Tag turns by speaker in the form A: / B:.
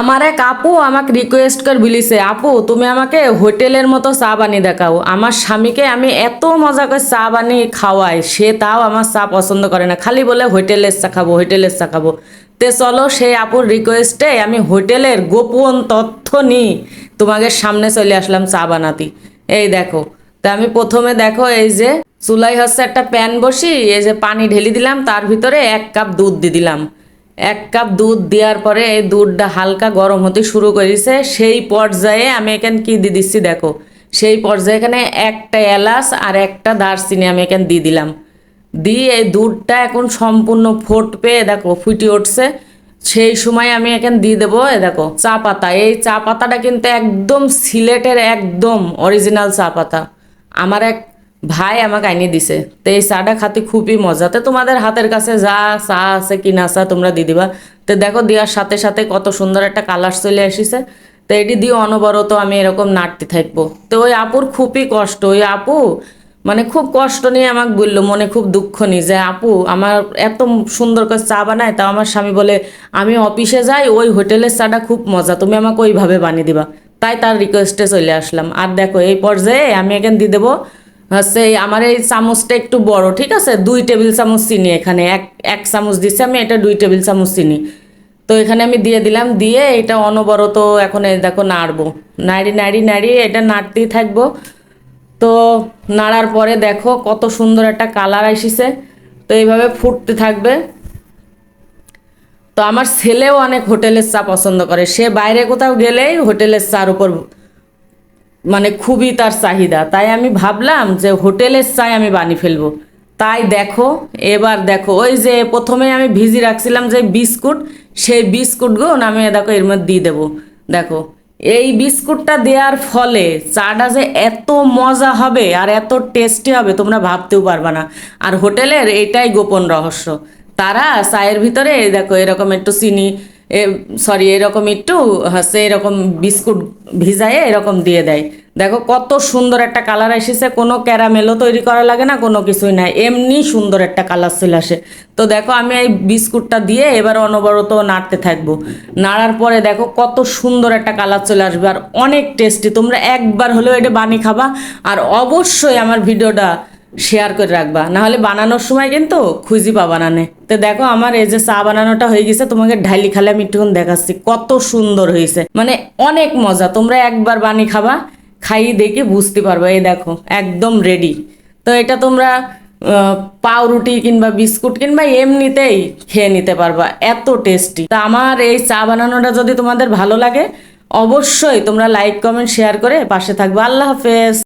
A: আমার এক আপু আমাকে রিকোয়েস্ট করে বিলিছে, আপু, তুমি আমাকে হোটেলের মতো চা বানিয়ে দেখাও। আমার স্বামীকে আমি এত মজা করে চা বানিয়ে খাওয়াই, সে তাও আমার চা পছন্দ করে না। খালি বলে হোটেলের চা খাব, হোটেলের চা খাব। তে চলো, সেই আপুর রিকোয়েস্টে আমি হোটেলের গোপন তথ্য নিই তোমাদের সামনে চলে আসলাম চা বানাতি। এই দেখো, তা আমি প্রথমে দেখো এই যে চুলাই হচ্ছে একটা প্যান বসি এই যে পানি ঢেলি দিলাম, তার ভিতরে এক কাপ দুধ দিয়ে দিলাম। এক কাপ দুধ দেওয়ার পরে এই দুধটা হালকা গরম হতে শুরু করেছে। সেই পর্যায়ে আমি এখানে কি দিয়ে দিচ্ছি দেখো। সেই পর্যায়ে এখানে একটা এলাচ আর একটা দারচিনি আমি এখানে দিয়ে দিলাম। দিয়ে এই দুধটা এখন সম্পূর্ণ ফোট পেয়ে দেখো ফুটে উঠছে। সেই সময় আমি এখানে দিয়ে দেবো এ দেখো, চা পাতা। এই চা পাতাটা কিন্তু একদম সিলেটের একদম অরিজিনাল চা পাতা। আমার এক ভাই আমাকে আনিয়ে দিছে। তো এই চাটা খাতে খুবই মজা। তো তোমাদের হাতের কাছে যা, চা আছে কিনা চা তোমরা দিয়ে দিবা। তো দেখো দেওয়ার সাথে সাথে কত সুন্দর একটা কালার চলে আসিছে। তো এটি দিয়ে অনবরত আমি এরকম নাড়তে থাকব। তো ওই আপুর খুবই কষ্ট। ওই আপু মানে খুব কষ্ট নিয়ে আমাকে বলল, মনে খুব দুঃখ নি যে আপু, আমার এত সুন্দর করে চা বানায়, তাও আমার স্বামী বলে, আমি অফিসে যাই, ওই হোটেলের চাটা খুব মজা, তুমি আমাকে ওইভাবে বানিয়ে দিবা। তাই তার রিকোয়েস্টে চলে আসলাম। আর দেখো এই পর্যায়ে আমি এখানে দিয়ে দেবো। হচ্ছে এই আমার এই চামচটা একটু বড়, ঠিক আছে? দুই টেবিল চামচ চিনি এখানে, এক এক চামচ দিচ্ছি আমি, এটা দুই টেবিল চামচ চিনি। তো এখানে আমি দিয়ে দিলাম, দিয়ে এটা অনবরত এখন দেখো নাড়বো। নাড়ি নাড়ি নাড়ি, এটা নাড়তেই থাকব। তো নাড়ার পরে দেখো কত সুন্দর একটা কালার আসিছে। তো এইভাবে ফুটতে থাকবে। তো আমার ছেলেও অনেক হোটেলের চা পছন্দ করে। সে বাইরে কোথাও গেলেই হোটেলের চার উপর মানে খুবই তার চাহিদা। তাই আমি ভাবলাম যে হোটেলের চাই আমি বানিয়ে ফেলব। তাই দেখো, এবার দেখো, ওই যে প্রথমে আমি ভিজি রাখছিলাম যে বিস্কুট, সেই বিস্কুটগুলো আমি দেখো এর মধ্যে দিয়ে দেবো। দেখো, এই বিস্কুটটা দেওয়ার ফলে চাটা যে এত মজা হবে আর এত টেস্টি হবে তোমরা ভাবতেও পারবা না। আর হোটেলের এটাই গোপন রহস্য। তারা চায়ের ভিতরে দেখো এরকম একটু চিনি সরি এরকম একটু, হচ্ছে এরকম বিস্কুট ভিজায়ে এরকম দিয়ে দেয়। দেখো কত সুন্দর একটা কালার এসেছে, কোনো ক্যারামেলও তৈরি করা লাগে না, কোনো কিছুই নাই এমনি সুন্দর একটা কালার চলে আসে। তো দেখো আমি এই বিস্কুটটা দিয়ে এবার অনবরত নাড়তে থাকব। নাড়ার পরে দেখো কত সুন্দর একটা কালার চলে আসবে, আর অনেক টেস্টি। তোমরা একবার হলেও এটা বানিয়ে খাবা, আর অবশ্যই আমার ভিডিওটা শেয়ার করে রাখবা। নাহলে বানানোর সময় কিন্তু খুঁজি পাবা নানে তো দেখো আমার এই যে চা বানানোটা হয়ে গেছে, তোমাকে ঢালি খালে আমি একটুক্ষণ দেখাচ্ছি। কত সুন্দর হয়েছে। মানে অনেক মজা। তোমরা একবার বানিয়ে খাবা, খাইয়ে দেখে বুঝতে পারবা। এই দেখো, একদম রেডি তো এটা তোমরা পাউরুটি কিংবা বিস্কুট কিংবা এমনিতেই খেয়ে নিতে পারবা। এত টেস্টি তা আমার এই চা বানানোটা যদি তোমাদের ভালো লাগে, অবশ্যই তোমরা লাইক কমেন্ট শেয়ার করে পাশে থাকবে। আল্লাহ হাফেজ।